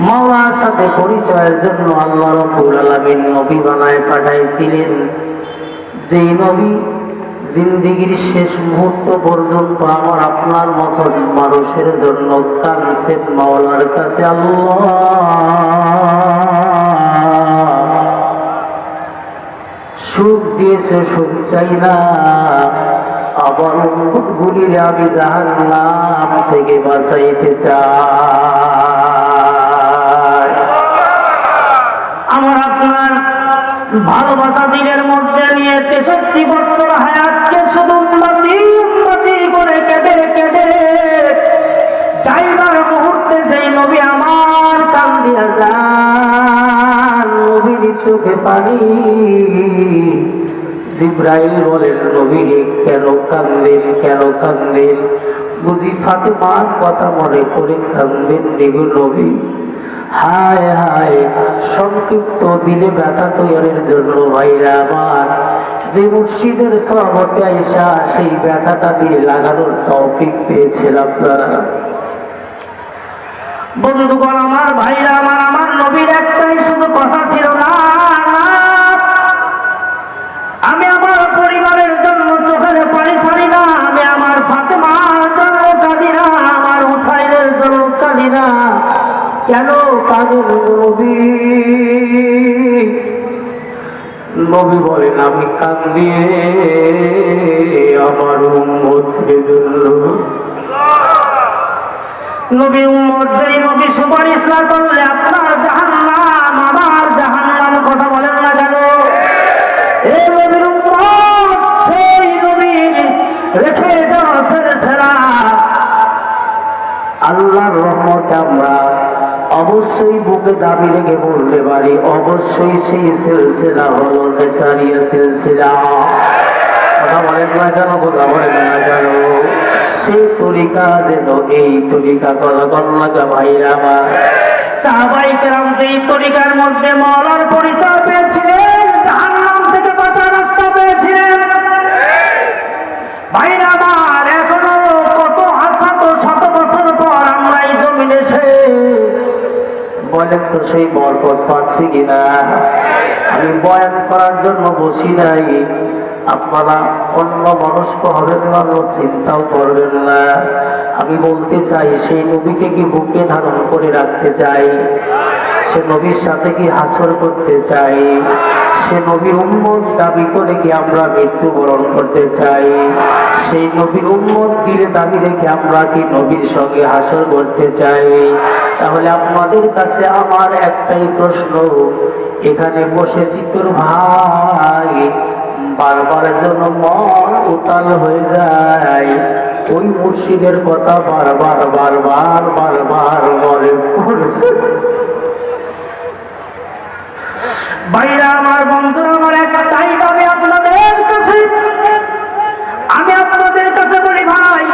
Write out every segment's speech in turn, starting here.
মাওলার সাথে পরিচয়ের জন্য আল্লাহ রব্বুল আলামিন নবী বানায় পাঠাইছিলেন। যেই নবী জিন্দিগির শেষ মুহূর্ত পর্যন্ত আমার আপনার মতো মানুষের জন্য কানছেন মাওলার কাছে আল্লাহ। সুখ দিয়েছে, সুখ চাই না। আবার গুলির আমি জাহান নাম থেকে বাঁচাইতে চাই। আপনার ভালোবাসা দিনের মধ্যে নিয়ে তেষট্টি বছর হায়াতকে শুধু উন্নতি উন্নতি করে কেটে কেটে যাইবার মুহূর্তে সেই নবী আমার কান দিয়া যান, নবীর চোখে পানি। জিব্রাইল বলেন, নবী কেন কান্দেন কেন কান্দেন? বুঝি ফাতেমার কথা মনে করে কান্দেন নিগু নবী। হায় হায়, সংক্ষিপ্ত দিলে ব্যথা তৈরির জন্য ভাইরা আমার। যে মুর্শিদের সহমতে আইসা সেই ব্যথাটা দিয়ে লাগানোর টপিক পেয়েছেন আপনারা বন্ধুগণ, আমার ভাইরা আমার আমার নবীর একটাই কেন কাঁদেন নবী? নবী বলেন, আমি কাঁদি আমার উম্মতের জন্য নবী উম্মত যেই নবী সুপারিশ না করলে আপনার জাহান্নাম, আমার জাহান নাম কথা বলেন না কেন? এই নবীর উম্মত, সেই নবীর রেখে যাওয়া ছেলেছেলা আল্লাহর রহমতে আমরা অবশ্যই বুকে দাবি রেখে বলতে পারি, অবশ্যই সেই সিলসিলা হলো নেসারিয়া সিলসিলা। কথা বলেন না কেন কথা বলেন না কেন সেই তরিকা যেন এই তরিকা করা গণনা ভাইরা আমার সাহাবাই কেরাম তরিকার মধ্যে মলার পরিচয় পেয়েছিলেন, জাহান্নাম থেকে বাঁচার রাস্তা পেয়েছিলেন। ভাইরা আমার বলেন তো সেই বরকত পাচ্ছি কিনা? আমি বয়ান করার জন্য বসি নাই। আপনারা অন্য মনস্ক হবেন না চিন্তাও করবেন না। আমি বলতে চাই, সেই নবীকে কি বুকে ধারণ করে রাখতে চাই? সে নবীর সাথে কি হাসর করতে চাই? সে নবীর উম্মত দাবি করে কি আমরা মৃত্যুবরণ করতে চাই? সেই নবীর উম্মত দিলে দাবি রেখে আমরা কি নবীর সঙ্গে হাসর করতে চাই? তাহলে আপনাদের কাছে আমার একটাই প্রশ্ন। এখানে বসেছি তোর ভাই। বারবার জন্য মন উতাল হয়ে যায়। ওই মুর্শিদের কথা বারবার বারবার বারবার মনে পড়ছে। ভাইরা, আমার বন্ধুরা আমার একটাই দাবি আপনাদের কাছে আমি আপনাদের কাছে বলি ভাই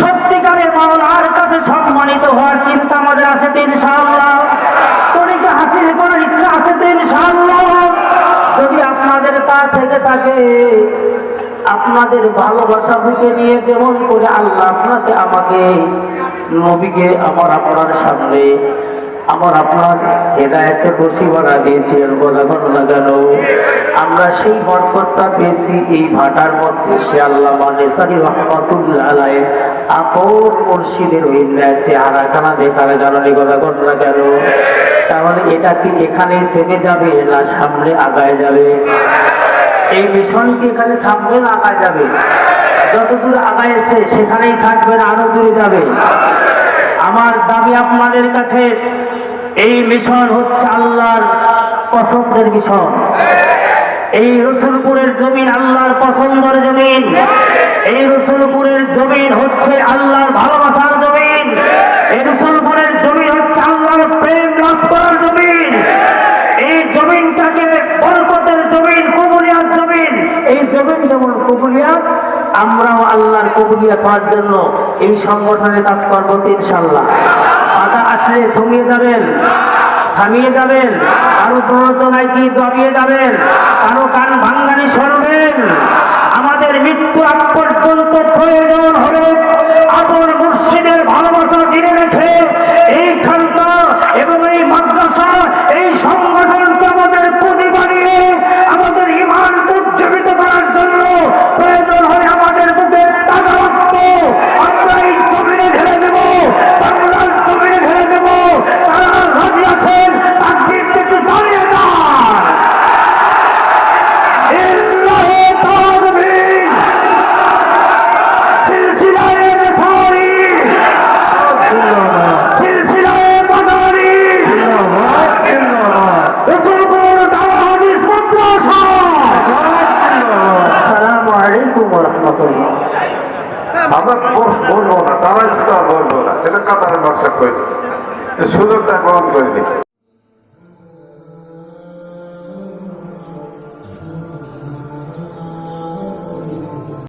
সত্যিকারের মাওলার কাছে সম্মানিত হওয়ার চিন্তা আমাদের আছে তো ইনশাআল্লাহ। তরিকা হাসিল করার ইচ্ছা আছে তো ইনশাআল্লাহ। যদি আপনাদের তা থেকে থাকে, আপনাদের ভালোবাসা বুকে নিয়ে যেমন করে আল্লাহ আপনাকে আমাকে, নবীকে আমার আপনার সামনে, আমার আপনার হেদায়তে বসি বানা দিয়েছেন বলা ঘটনা কেন? আমরা সেই বরকতটা পেয়েছি এই ভাটার মধ্যে, সে আল্লাহ মানে সারি রহমতুল্লাহ আলাই আপন মুর্শিদের ওই চেহারাখানা দেখার কারণে কথা ঘটনা কেন? তাহলে এটা কি এখানে থেমে যাবে না সামনে আগায় যাবে? এই মিশন কি এখানে থামবে না আগায় যাবে? যত দূর আগাইছে সেখানেই থাকবে না, আরও দূরে যাবে। আমার দাবি আপনাদের কাছে, এই মিশন হচ্ছে আল্লাহর পছন্দের মিশন। এই রসুলপুরের জমিন আল্লাহর পছন্দের জমিন। এই রসুলপুরের জমিন হচ্ছে আল্লাহর ভালোবাসার জমিন। এই রসুলপুরের জমিন হচ্ছে আল্লাহর প্রেম লাভ করার জমিন। এই জমিনটাকে বরকতের জমিন, কবুলিয়ার জমিন। এই জমিন যেমন কবুলিয়াত আমরাও আল্লাহর কবুলিয়াত হওয়ার জন্য এই সংগঠনে কাজ করব ইনশাল্লাহ বাধা আসলে থমিয়ে যাবেন। থামিয়ে যাবেন। কারও প্ররোচনায় কি দবিয়ে যাবেন? কারও কান ভাঙ্গানি সরবেন? আমাদের মৃত্যু আগ পর্যন্ত প্রয়োজন হবে আপন মুর্শিদের ভালোবাসা দিনে বলব না তারা সেটা বলব না এটা নকশা করি। সুযোগটা গ্রহণ করিনি।